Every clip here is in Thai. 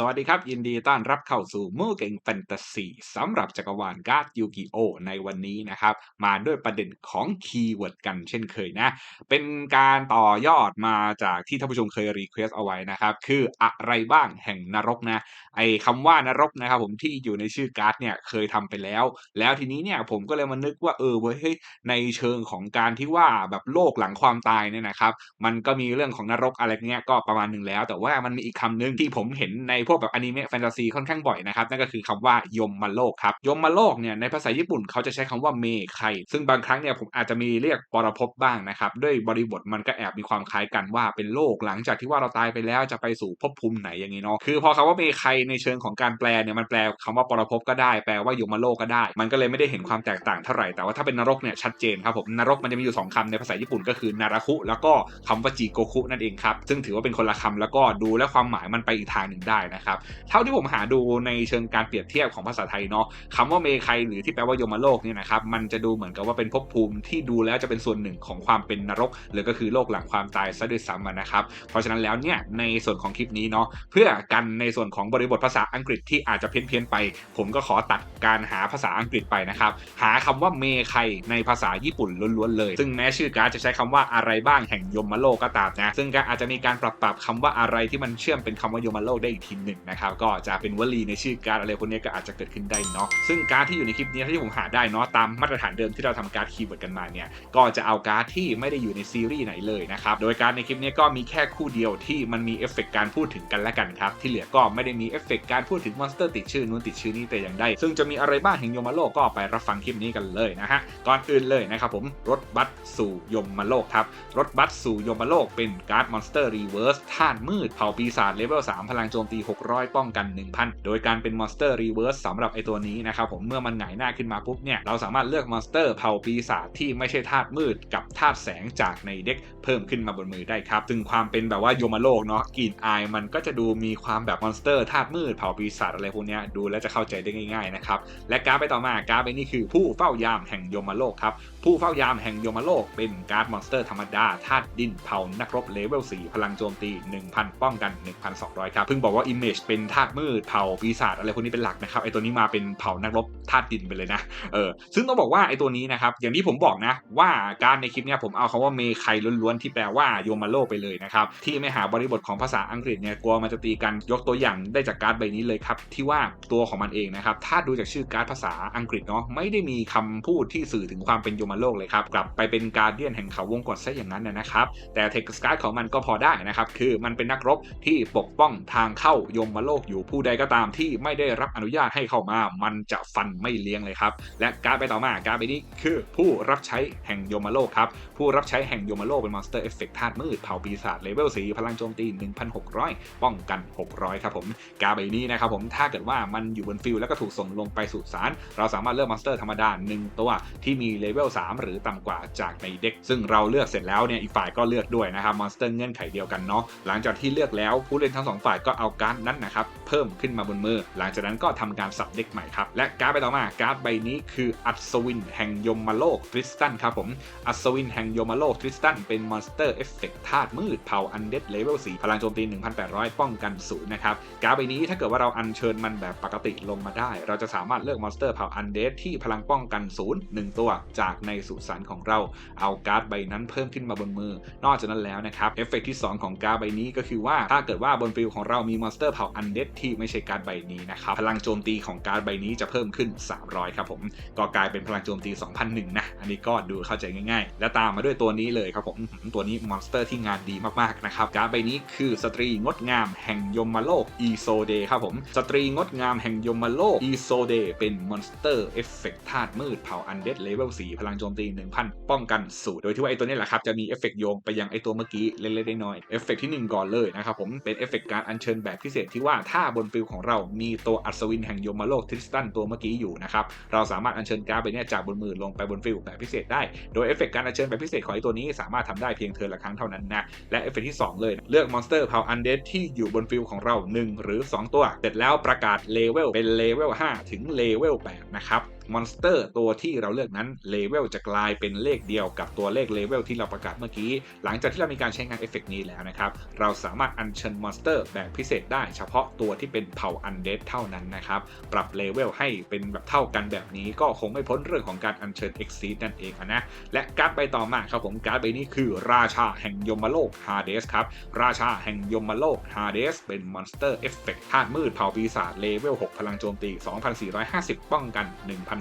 สวัสดีครับ ยินดีต้อนรับเข้าสู่มู่เก่งแฟนตาซีสำหรับจักรวาลการ์ดยูกิโอในวันนี้นะครับ มาด้วยประเด็นของคีย์เวิร์ดกันเช่นเคยนะ เป็นการต่อยอดมาจากที่ท่านผู้ชมเคยรีเควสเอาไว้นะครับ คืออะไรบ้างแห่งนรกนะ ไอ้คำว่านรกนะครับผมที่อยู่ในชื่อการ์ดเนี่ยเคยทำไปแล้ว แล้วทีนี้เนี่ยผมก็เลยมานึกว่าเออเว้ยในเชิงของการที่ว่าแบบโลกหลังความตายเนี่ยนะครับ มันก็มีเรื่องของนรกอะไรเงี้ยก็ประมาณหนึ่งแล้ว แต่ว่ามันมีอีกคำหนึ่งที่ผมเห็นในพวกแบบอนิเมะแฟนตาซีค่อนข้างบ่อยนะครับ นั่นก็คือคำว่ายมมาโลกครับยมมาโลกเนี่ยในภาษาญี่ปุ่นเขาจะใช้คำว่าเมไคซึ่งบางครั้งเนี่ยผมอาจจะมีเรียกปรภพบ้างนะครับด้วยบริบทมันก็แอบมีความคล้ายกันว่าเป็นโลกหลังจากที่ว่าเราตายไปแล้วจะไปสู่ภพภูมิไหนอย่างนี้เนาะคือพอคำว่าเมไคในเชิงของการแปลเนี่ยมันแปลคำว่าปรภพก็ได้แปลว่ายมมาโลกก็ได้ มันก็เลยไม่ได้เห็นความแตกต่างเท่าไหร่แต่ว่าถ้าเป็นนรกเนี่ยชัดเจนครับผมนรกมันจะมีอยู่สองคำในภาษาญี่ปุ่นก็คือนาราคุแล้วก็คำว่าจิโกคุนั่นเองครับซึ่งถือว่าเป็นคนละคำแล้วก็ดูและความหมายมันไปอีกทางหนึ่งได้นะครับ เท่าที่ผมหาดูในเชิงการเปรียบเทียบของภาษาไทยเนาะคำว่าเมไคหรือที่แปลว่าโยมโลกเนี่ยนะครับมันจะดูเหมือนกับว่าเป็นภพภูมิที่ดูแล้วจะเป็นส่วนหนึ่งของความเป็นนรก หรือก็คือโลกหลังความตายซะด้วยซ้ำนะครับ เพราะฉะนั้นแล้วเนี่ยในส่วนของคลิปนี้เนาะเพื่อกันในส่วนของบริบทภาษาอังกฤษที่อาจจะเพี้ยนๆไป ผมก็ขอตัดการหาภาษาอังกฤษไปนะครับหาคำว่าเมไคในภาษาญี่ปุ่นล้วนๆเลย ซึ่งแม้ชื่อการจะใช้คำว่าอะไรบ้างแห่งยมโลกก็ตามนะซึ่งก็อาจจะมีการปรับปรับคำว่าอะไรที่มันเชื่อมเป็นคำว่ายมโลกได้อีกทีหนึ่งนะครับก็จะเป็นวลีในชื่อการ์ดอะไรพวกนี้ก็อาจจะเกิดขึ้นได้เนาะซึ่งการ์ดที่อยู่ในคลิปนี้ที่ผมหาได้เนาะตามมาตรฐานเดิมที่เราทำการ์ดคีย์เวิร์ดกันมาเนี่ยก็จะเอาการ์ดที่ไม่ได้อยู่ในซีรีส์ไหนเลยนะครับโดยการดในคลิปนี้ก็มีแค่คู่เดียวที่มันมีเอฟเฟกต์การพูดถึงกันและกันครับที่เหลือก็ไม่ได้มีเอฟเฟกต์การพูดถึงมอนสเตอร์ติดชื่อนู้นติดชื่อนี้แต่อย่างใดซึ่งจะมีอะไรบ้างแห่งยมโลกก็ไปรับฟังคลิปนี้กันเลยนะฮะก่อนอื่นเลยนะครับผมรถบัสสู่ยมโลกครับรถบัสสู่ยมโลกเป็นการ์ดมอนสเตอร์รีเวิร์สท่านมืดเผ่าปีศาจเลเวล3พลังโจมตี600 ป้องกัน 1000 โดยการเป็นมอนสเตอร์รีเวิร์สสำหรับไอตัวนี้นะครับผมเมื่อมันหงายหน้าขึ้นมาปุ๊บเนี่ยเราสามารถเลือกมอนสเตอร์เผ่าปีศาจที่ไม่ใช่ธาตุมืดกับธาตุแสงจากในเด็กเพิ่มขึ้นมาบนมือได้ครับซึ่งความเป็นแบบว่าโยมโลกเนาะกลิ่นอายมันก็จะดูมีความแบบมอนสเตอร์ธาตุมืดเผ่าปีศาจอะไรพวกเนี้ยดูแล้วจะเข้าใจได้ง่ายๆนะครับและการ์ดไปต่อมาการ์ดไปนี่คือผู้เฝ้ายามแห่งโยมโลกครับผู้เฝ้ายามแห่งโยมโลกเป็นการ์ดมอนสเตอร์ธรรมดาธาตุดินเผ่านักรบเลเวล4พลังโจมตี 1000 ป้องกัน 1,200 ครับเพิ่งบอกว่า Image เป็นธาตุมืดเผ่าปีศาจอะไรพวกนี้เป็นหลักนะครับไอตัวนี้มาเป็นเผ่านักรบธาตุดินไปเลยนะเออซึ่งต้องบอกว่าไอตัวนี้นะครับอย่างที่ผมบอกนะว่าการในคลิปเนี้ยผมเอาคำว่าเมไคล้วนๆที่แปลว่าโยมาโลไปเลยนะครับที่ไม่หาบริบทของภาษาอังกฤษเนี่ยกลัวมันจะตีกันยกตัวอย่างได้จากการ์ดใบนี้เลยครับที่ว่าตัวของมันเองนะครับถ้าดูจากชื่อการ์ดภาษาอังกฤษเนาะไม่ได้มีคำพูดที่สื่อถึงความเป็นโยมาโลกเลยครับกลับไปเป็นการเดียนแห่งเขาวงกฏซะอย่างนั้นนะครับแต่เทคสการ์ดของมันก็พอได้นะครับคือมันเป็นนักรบที่ปกป้องทางเข้ายมโลกอยู่ผู้ใดก็ตามที่ไม่ได้รับอนุญาตให้เข้ามา มันจะฟันไม่เลี้ยงเลยครับ และการไปต่อมาการ์ดใบนี้คือผู้รับใช้แห่งโยมโลกครับ ผู้รับใช้แห่งโยมโลกเป็นมอนสเตอร์เอฟเฟกต์ธาตุมืดเผ่าปีศาจเลเวล4พลังโจมตี 1,600 ป้องกัน 600 ครับผม การใบนี้นะครับผมถ้าเกิดว่ามันอยู่บนฟิลแล้วก็ถูกส่งลงไปสู่สารเราสามารถเลือกมอนสเตอร์ธรรมดา1ตัวที่มีเลเวล3หรือต่ำกว่าจากในเด็ก ซึ่งเราเลือกเสร็จแล้วเนี่ยอีกฝ่ายก็เลือกด้วยนะครับมอนสเตอร์เงื่อนไขเดียวกันเนาะหลังจากที่เลือกแล้วผู้เล่นทั้งสองฝ่ายก็เอาการ์ดนั้นนะครับ เพิ่มขึ้นมาบนมือ หลังจากนั้นก็ทำการสับเด็กใหม่ครับ และการ์ดไปต่อมาการ์ดใบนี้คืออัศวินแห่งยมโลกทริสตันครับผมอัศวินแห่งยมโลกทริสตันเป็นมอนสเตอร์เอฟเฟกต์ธาตุมืดเผ่าอันเดดเลเวล4พลังโจมตี 1,800 ป้องกันศูนย์นะครับการ์ดใบนี้ถ้าเกิดว่าเราอัญเชิญมันแบบปกติลงมาได้ เราจะสามารถเลือกมอนสเตอร์เผ่าอันเดดที่พลังป้องกันศูนย์1ตัวจากในสุสานของเราเอาการ์ดใบนั้นเพิ่มขึ้นมาบนมือ นอกจากนั้นแล้วนะครับเอฟเฟกที่ 2 ของการ์ดใบนี้ก็คือว่าถ้าเกิดว่าบนฟิลของเรามีมอนสเตอร์เผ่าอันเดดที่ไม่ใช่การ์ดใบนี้นะครับ พลังโจมตีของการ์ดใบนี้จะเพิ่มขึ้น 300 ครับผม ก็กลายเป็นพลังโจมตี 2001 นะ อันนี้ก็ดูเข้าใจง่ายๆ และตามมาด้วยตัวนี้เลยครับผม ตัวนี้มอนสเตอร์ที่งานดีมากๆนะครับ การ์ดใบนี้คือสตรีงดงามแห่งยมโลกอีโซเดครับผม สตรีงดงามแห่งยมโลกอีโซเดเป็นมอนสเตอร์เอฟเฟกต์ธาตุมืดเผ่าอันเดดเลเวล4พลังโจมตี 1000 ป้องกันสูตรโดยที่ว่าไอตัวนี้แหละครับจะมีเอฟเฟกต์โยงไปยังไอตัวเมื่อกี้เล็กๆน้อยๆเอฟเฟกต์ที่ 1 ก่อนเลยนะครับผมเป็นเอฟเฟกต์การอัญเชิญแบบพิเศษที่ว่าถ้าบนฟิลของเรามีตัวอัศวินแห่งยมโลกทริสตันตัวเมื่อกี้อยู่นะครับ เราสามารถอัญเชิญการ์ดไปเนี่ยจากบนมือลงไปบนฟิลแบบพิเศษได้ โดยเอฟเฟกต์การอัญเชิญแบบพิเศษของไอตัวนี้สามารถทำได้เพียงเทิร์นละครั้งเท่านั้นนะ และเอฟเฟกต์ที่ 2 เลยเลือกมอนสเตอร์พาวอันเดดที่อยู่บนฟิลของเรา 1 หรือ 2 ตัว เสร็จแล้วประกาศเลเวลเป็นเลเวล5ถึงเลเวล8นะครับ มอนสเตอร์ตัวที่เราเลือกนั้นเลเวลจะกลายเป็นเลขเดียวกับตัวเลขเลเวลที่เราประกาศเมื่อกี้ หลังจากที่เรามีการใช้งานเอฟเฟกนี้แล้วนะครับ เราสามารถอัญเชิญมอนสเตอร์แบบพิเศษได้เฉพาะตัวที่เป็นเผ่าอันเดดเท่านั้นนะครับ ปรับเลเวลให้เป็นแบบเท่ากันแบบนี้ ก็คงไม่พ้นเรื่องของการอัญเชิญ Exceed นั่นเองนะ และการ์ดใบต่อมาครับผมการ์ดใบนี้คือราชาแห่งยมโลกฮาเดสครับ ราชาแห่งยมโลกฮาเดสเป็นมอนสเตอร์เอฟเฟกต์ธาตุมืดเผ่าปีศาจเลเวล6พลังโจมตี 2,450 ป้องกัน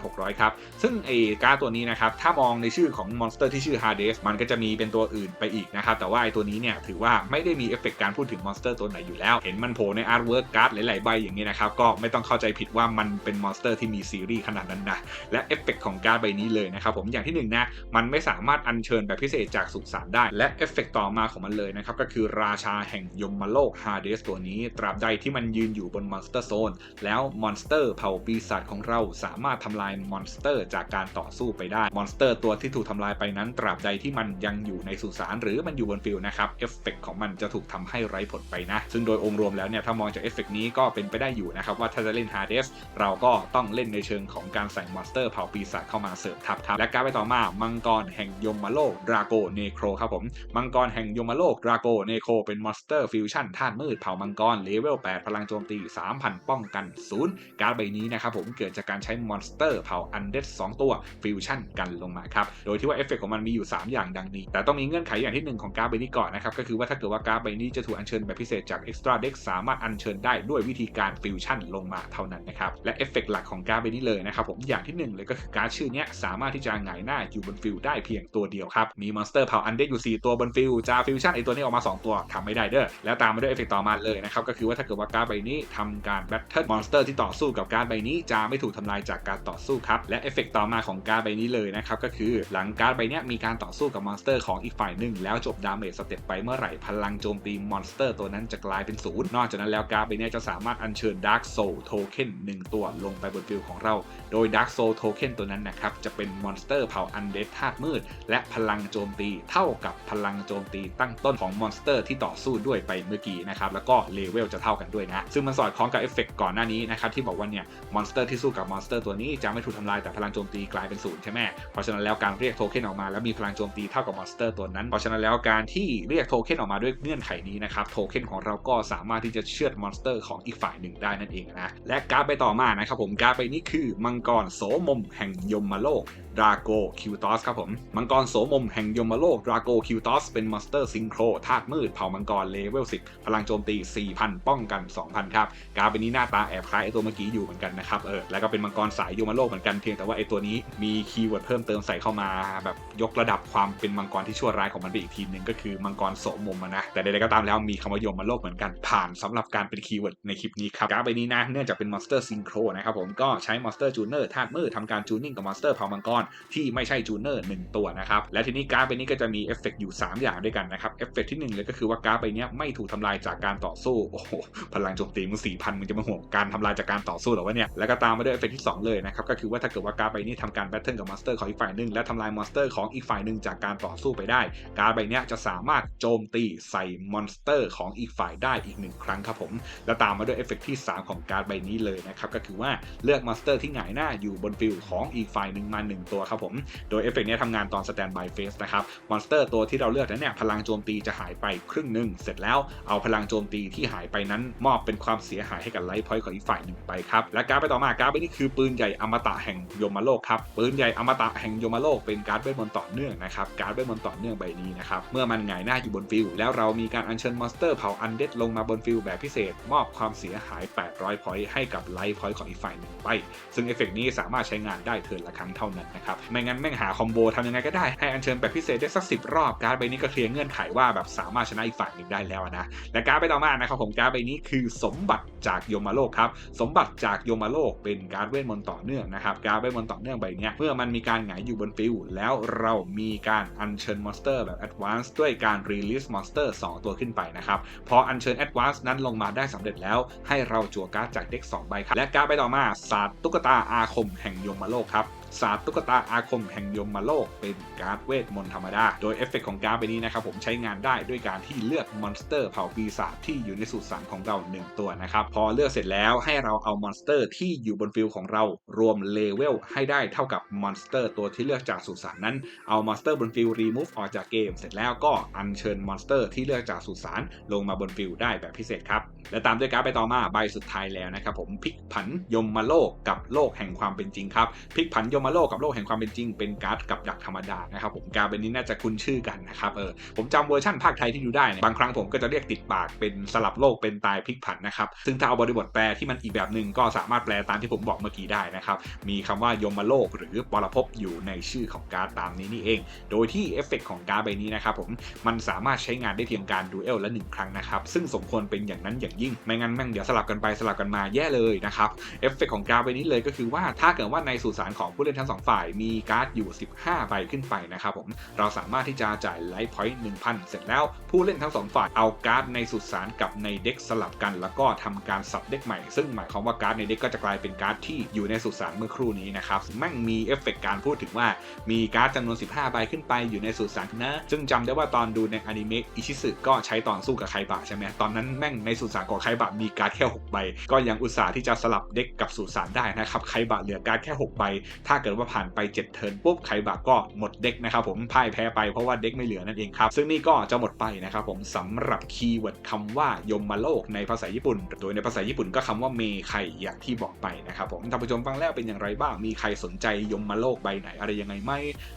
1,600 ครับ ซึ่งไอ้การ์ดตัวนี้นะครับ ถ้ามองในชื่อของมอนสเตอร์ที่ชื่อฮาเดสมันก็จะมีเป็นตัวอื่นไปอีกนะครับ แต่ว่าไอ้ตัวนี้เนี่ยถือว่าไม่ได้มีเอฟเฟกต์การพูดถึงมอนสเตอร์ตัวไหนอยู่แล้ว เห็นมันโผล่ในอาร์ตเวิร์กการ์ดหลายๆใบอย่างนี้นะครับ ก็ไม่ต้องเข้าใจผิดว่ามันเป็นมอนสเตอร์ที่มีซีรีส์ขนาดนั้นนะ และเอฟเฟกต์ของการ์ดใบนี้เลยนะครับผม อย่างที่หนึ่งนะ มันไม่สามารถอัญเชิญแบบพิเศษจากสุสานได้ และเอฟเฟกต์ต่อมาของมันเลยนะครับ ก็คือราชาแห่งยมโลกฮาเดสตัวนี้ ตราบใดที่มันยืนอยู่บนมอนสเตอร์โซน แล้วมอนสเตอร์เผ่าปีศาจของเราสามารถทำลายมอนสเตอร์ จากการต่อสู้ไปได้ มอนสเตอร์ตัวที่ถูกทำลายไปนั้น ตราบใดที่มันยังอยู่ในสุสานหรือมันอยู่บนฟิลนะครับเอฟเฟกต์ของมันจะถูกทำให้ไร้ผลไปนะ ซึ่งโดยองค์รวมแล้วเนี่ยถ้ามองจากเอฟเฟกต์นี้ก็เป็นไปได้อยู่นะครับว่าถ้าจะเล่นฮาเดสเราก็ต้องเล่นในเชิงของการใส่มอนสเตอร์เผาปีศาจเข้ามาเสริมทัพครับและการไปต่อมามังกรแห่งยมโลกดราโกเนโครครับผมมังกรแห่งยมโลกดราโกเนโครเป็นมอนสเตอร์ฟิวชั่นธาตุมืดเผามังกรเลเวล8พลังโจมตี 3,000 ป้องกัน0การใบนี้นะครับผมเกิดจากการใช้มอนสเตอร์เผ่าอันเดด2ตัวฟิวชั่นกันลงมาครับ โดยที่ว่าเอฟเฟกของมันมีอยู่ 3 อย่างดังนี้ แต่ต้องมีเงื่อนไขอย่างที่ 1 ของการ์ดใบนี้ก่อนนะครับ ก็คือว่าถ้าเกิดว่าการ์ดใบนี้จะถูกอัญเชิญแบบพิเศษจาก Extra Deck สามารถอัญเชิญได้ด้วยวิธีการฟิวชั่นลงมาเท่านั้นนะครับ และเอฟเฟกหลักของการ์ดใบนี้เลยนะครับผมอย่างที่ 1 เลยก็คือการ์ดชื่อเนี้ยสามารถที่จะหงายหน้าอยู่บนฟิลได้เพียงตัวเดียวครับมีมอนสเตอร์เผ่าอันเดดอยู่ 4 ตัวบนฟิลจะฟิวชั่นไอตัวนี้ออกมา 2 ตัวทำไม่ได้เด้อแล้วตามมาด้วยเอฟเฟกต่อมาเลยนะครับก็คือว่าถ้าเกิดว่าการ์ดใบนี้ทำการแบทเทิลมอนสเตอร์ที่ต่อสู้กับการ์ดใบนี้จะไม่ถูกทำลายจากการต่อสู้ครับ และเอฟเฟกต่อมาของการ์ดใบนี้เลยนะครับ ก็คือหลังการ์ดใบนี้มีการต่อสู้กับมอนสเตอร์ของอีกฝ่ายหนึ่งแล้วจบดาเมจสเต็ปไปเมื่อไหร่พลังโจมตีมอนสเตอร์ตัวนั้นจะกลายเป็นศูนย์นอกจากนั้นแล้วการ์ดใบนี้จะสามารถอัญเชิญดาร์กโซลโทเค็นหนึ่งตัวลงไปบนฟิลของเรา โดยดาร์กโซลโทเค็นตัวนั้นนะครับจะเป็นมอนสเตอร์เผ่าอันเดดธาตุมืด และพลังโจมตีเท่ากับพลังโจมตีตั้งต้นของมอนสเตอร์ที่ต่อสู้ด้วยไปเมื่อกี้นะครับแล้วก็เลเวลจะเท่ากันด้วยนะซึ่งมันสอดคล้องกับเอฟเฟกก่อนหน้านี้นะครับที่บอกว่าเนี่ยมอนสเตอร์ที่สู้กับมอนสเตอร์ตัวนี้จะไม่ถูกทำลายแต่พลังโจมตีกลายเป็นศูนย์ใช่ไหมเพราะฉะนั้นแล้วการเรียกโทเค็นออกมาแล้วมีพลังโจมตีเท่ากับมอนสเตอร์ตัวนั้น เพราะฉะนั้นแล้วการที่เรียกโทเค็นออกมาด้วยเงื่อนไขนี้นะครับโทเค็นของเราก็สามารถที่จะเชือดมอนสเตอร์ของอีกฝ่ายหนึ่งได้นั่นเองนะและการ์ดไปต่อมานะครับผมการ์ดไปนี้คือมังกรโสมมแห่งยมโลกดราโกคิวตอสครับผม มังกรโสมมแห่งยมโลกดราโกคิวตอสเป็นมอนสเตอร์ซิงโครธาตุมืดเผ่ามังกรเลเวล 10 พลังโจมตี 4,000 ป้องกัน 2,000 ครับ การเป็นนี้หน้าตาแอบคล้ายไอตัวเมื่อกี้อยู่เหมือนกันนะครับ เออ แล้วก็เป็นมังกรสายยมโลกโลกเหมือนกันเพียงแต่ว่าไอ้ตัวนี้มีคีย์เวิร์ดเพิ่มเติมใส่เข้ามาแบบยกระดับความเป็นมังกรที่ชั่วร้ายของมันไปอีกทีหนึ่งก็คือมังกรโสมมนะแต่ใดๆก็ตามแล้วมีคำว่ายมโลกเหมือนกันผ่านสำหรับการเป็นคีย์เวิร์ดในคลิปนี้ครับการใบนี้นะเนื่องจากเป็นมอนสเตอร์ซิงโครนะครับผมก็ใช้มอนสเตอร์จูเนอร์ธาตุมืดทำการจูนิ่งกับมอนสเตอร์เผ่ามังกรที่ไม่ใช่จูเนอร์หนึ่งตัวนะครับและทีนี้การ์ดใบนี้ก็จะมีเอฟเฟกอยู่ 3 อย่างด้วยกันนะครับเอฟเฟกที่1เลยก็คือว่าการ์ดใบนี้ไม่ถูกทำลายจากการต่อสู้โอ้โหพลังโจมตีมึงสี่พันมึงจะมาห่วงการทำลายจากการต่อสู้หรอวะเนี่ยแล้วก็ตามมาด้วยเอฟเฟกที่ 2 เลยนะครับก็คือว่าถ้าเกิดว่าการ์ดใบนี้ทำการแบทเทิลกับมอนสเตอร์ของอีกฝ่ายหนึ่งและทำลายมอนสเตอร์ของอีกฝ่ายหนึ่งจากการต่อสู้ไปได้ การ์ดใบนี้จะสามารถโจมตีใส่มอนสเตอร์ของอีกฝ่ายได้อีกหนึ่งครั้งครับผม และตามมาด้วยเอฟเฟกที่ 3 ของการ์ดใบนี้เลยนะครับก็คือว่าเลือกมอนสเตอร์ที่หงายหน้าอยู่บนฟิลของอีกฝ่ายหนึ่งมาหนึ่งตัวครับผมโดยเอฟเฟกนี้ทำงานตอนสแตนบายเฟสนะครับมอนสเตอร์ตัวที่เราเลือกนั้นเนี่ยพลังโจมตีจะหายไปครึ่งหนึ่งเสร็จแล้วเอาพลังโจมตีที่หายไปนั้นมอบเป็นความเสียหายให้กับไลฟ์พอยต์ของอีกฝ่ายหนึ่งไปครับและการ์ดไปต่อมาการ์ดใบนี้คือปืนใหญ่อมมตะแห่งยมโลกครับปืนใหญ่อมตะแห่งยมโลกเป็นการ์ดเวทมนต์ต่อเนื่องนะครับการ์ดเวทมนต์ต่อเนื่องใบนี้นะครับเมื่อมันหงายหน้าอยู่บนฟิลแล้วเรามีการอัญเชิญมอนสเตอร์เผาอันเดดลงมาบนฟิลแบบพิเศษ มอบความเสียหาย 800 พอยต์ให้กับไลฟ์พอยต์ของอีกฝ่ายหนึ่งไปซึ่งเอฟเฟกนี้สามารถใช้งานได้เทินละครั้งเท่านั้นนะครับไม่งั้นแม่งหาคอมโบทำยังไงก็ได้ให้อัญเชิญแบบพิเศษได้สักสิรอบการ์ดใบนี้ก็เคลียร์เงื่อนไขว่าแบบสามารถชนะอีกฝ่ายหนึ่งได้แล้วนะและการ์ดใบต่อมานะครับผมการ์ดใบนี้คือสมบัติจากยมโลกครับสมบัติจากยมโลกเป็นการ์ดเวทมนต์ต่อเนื่องนะครับการ์ดเวทมนต่อเนื่องใบนี้เมื่อมันมีการหงายอยู่บนฟิวแล้วเรามีการอัญเชิญมอนสเตอร์แบบแอดวานซ์ด้วยการรีลิสมอนสเตอร์2ตัวขึ้นไปนะครับพออัญเชิญแอดวานซ์นั้นลงมาได้สำเร็จแล้วให้เราจั่วการ์ดจากเด็ก2ใบครับและการ์ดใบต่อมาศาสตร์ตุ๊กตาอาคมแห่งยมโลกครับ ศาสตร์ตุ๊กตาอาคมแห่งยมมาโลก เป็นการ์ดเวทมนต์ธรรมดา โดยเอฟเฟกต์ของการ์ดใบนี้นะครับผมใช้งานได้ด้วยการที่เลือกมอนสเตอร์เผ่าปีศาจที่อยู่ในสุสานของเรา 1 ตัวนะครับ พอเลือกเสร็จแล้วให้เราเอามอนสเตอร์ที่อยู่บนฟิลของเรารวมเลเวลให้ได้เท่ากับมอนสเตอร์ตัวที่เลือกจากสุสานนั้นเอามอนสเตอร์บนฟิลรีมูฟออกจากเกม เสร็จแล้วก็อัญเชิญมอนสเตอร์ที่เลือกจากสุสานลงมาบนฟิลได้แบบพิเศษครับและตามด้วยการ์ดใบต่อมาใบสุดท้ายแล้วนะครับผมพลิกผันยมมาโลกกับโลกแห่งความเป็นจริงครับพลิกผันยมมาโลกกับโลกแห่งความเป็นจริง เป็นการ์ดกับดักธรรมดานะครับผมการ์ดใบนี้น่าจะคุ้นชื่อกันนะครับเออผมจำเวอร์ชั่นภาคไทยที่ดูได้เนี่ยบางครั้งผมก็จะเรียกติดปากเป็นสลับโลกเป็นตายพลิกผันนะครับซึ่งถ้าเอาบริบทแปลที่มันอีกแบบหนึ่งก็สามารถแปลตามที่ผมบอกเมื่อกี้ได้นะครับมีคำว่ายมโลกหรือปรภพอยู่ในชื่อของการ์ดตามนี้นี่เอง โดยที่เอฟเฟกต์ของการ์ดใบนี้นะครับผมมันสามารถใช้งานได้เพียงการดูเอลละหนึ่งครั้งนะครับซึ่งสมควรเป็นอย่างนั้นอย่างยิ่งไม่งั้นแม่งเดี๋ยวสลับกันไปสลับกันมาแย่เลยนะครับเอฟเฟกของการ์ดใบนี้เลยก็คือว่าถ้าเกิดว่าในสุสานของผู้เล่นทั้งสองฝ่ายมีการ์ดอยู่ 15 ใบขึ้นไปนะครับผมเราสามารถที่จะจ่ายไลฟ์พอยต์1,000 เสร็จแล้ว ผู้เล่นทั้งสองฝ่ายเอาการ์ดในสุสานกับในเด็กสลับกัน แล้วก็ทำการสับเด็กใหม่ ซึ่งหมายความว่าการ์ดในเด็กก็จะกลายเป็นการ์ดที่อยู่ในสุสานเมื่อครู่นี้นะครับแม่งมีเอฟเฟกต์การพูดถึงว่ามีการ์ดจำนวน 15 ใบขึ้นไปอยู่ในสุสานนะซึ่งจำได้ว่าตอนดูในอนิเมะอิชิสึก็ใช้ตอนสู้กับไคบะใช่ไหมตอนนั้นแม่งในสุสานของไคบะมีการ์ดแค่ 6 ใบ ก็ยังอุตส่าห์ที่จะสลับเด็กกับสุสานได้นะครับไคบะเหลือการ์ดแค่ 6 ใบ ถ้าเกิดว่าผ่านไป 7 เทิร์นปุ๊บไคบะก็หมดเด็กนะครับผมพ่ายแพ้ไปเพราะว่าเด็กไม่เหลือนั่นเองครับซึ่งนี่ก็จะหมดไปนะครับผมสำหรับคีย์เวิร์ดคำว่ายมมาโลกในภาษาญี่ปุ่น โดยในภาษาญี่ปุ่นก็คำว่าเมไคอย่างที่บอกไปนะครับผมท่านผู้ชมฟังแล้วเป็นอย่างไรบ้างมีใครสนใจยมมาโลกใบไหนอะไรยังไงไหม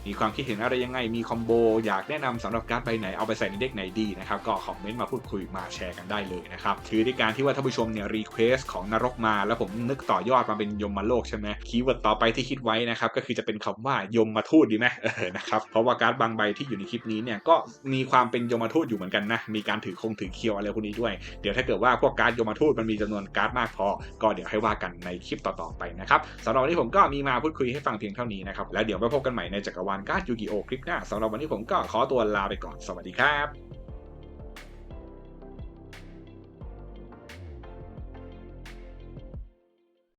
มีความคิดเห็นอะไรยังไงมีคอมโบอยากแนะนำสำหรับการ์ดใบไหนเอาไปใส่ในเด็กไหนดีนะครับก็คอมเมนต์มาพูดคุยมาแชร์กันได้เลยนะครับถือในการที่ว่าท่านผู้ชมเนี่ยรีเควสของนรกมา แล้วผมนึกต่อยอดมาเป็นยมมาโลกใช่ไหมคีย์เวิร์ดต่อไปที่คิดไว้นะครับก็คือจะเป็นคำว่ายมมาทูตดีไหมนะครับเพราะว่าการ์ดบางใบที่อยู่ในคลิปนี้เนี่ยก็มีความเป็นยมมาทูตอยู่เหมือนกันนะมีการถือคงถือเคียวอะไรพวกนี้ด้วย เดี๋ยวถ้าเกิดว่าพวกการ์ดยมมาทูตมันมีจำนวนการ์ดมากพอ ก็เดี๋ยวให้ว่ากันในคลิปต่อๆไปนะครับสำหรับวันนี้ผมก็มีมาพูดคุยให้ฟังเพียงเท่านี้นะครับแล้วเดี๋ยวไปพบกันใหม่ในจักรวาลการ์ดยูกิโอคลิปหน้าสำหรับวันนี้ผมก็ขอตัวลาไปก่อนสวัสดีครับ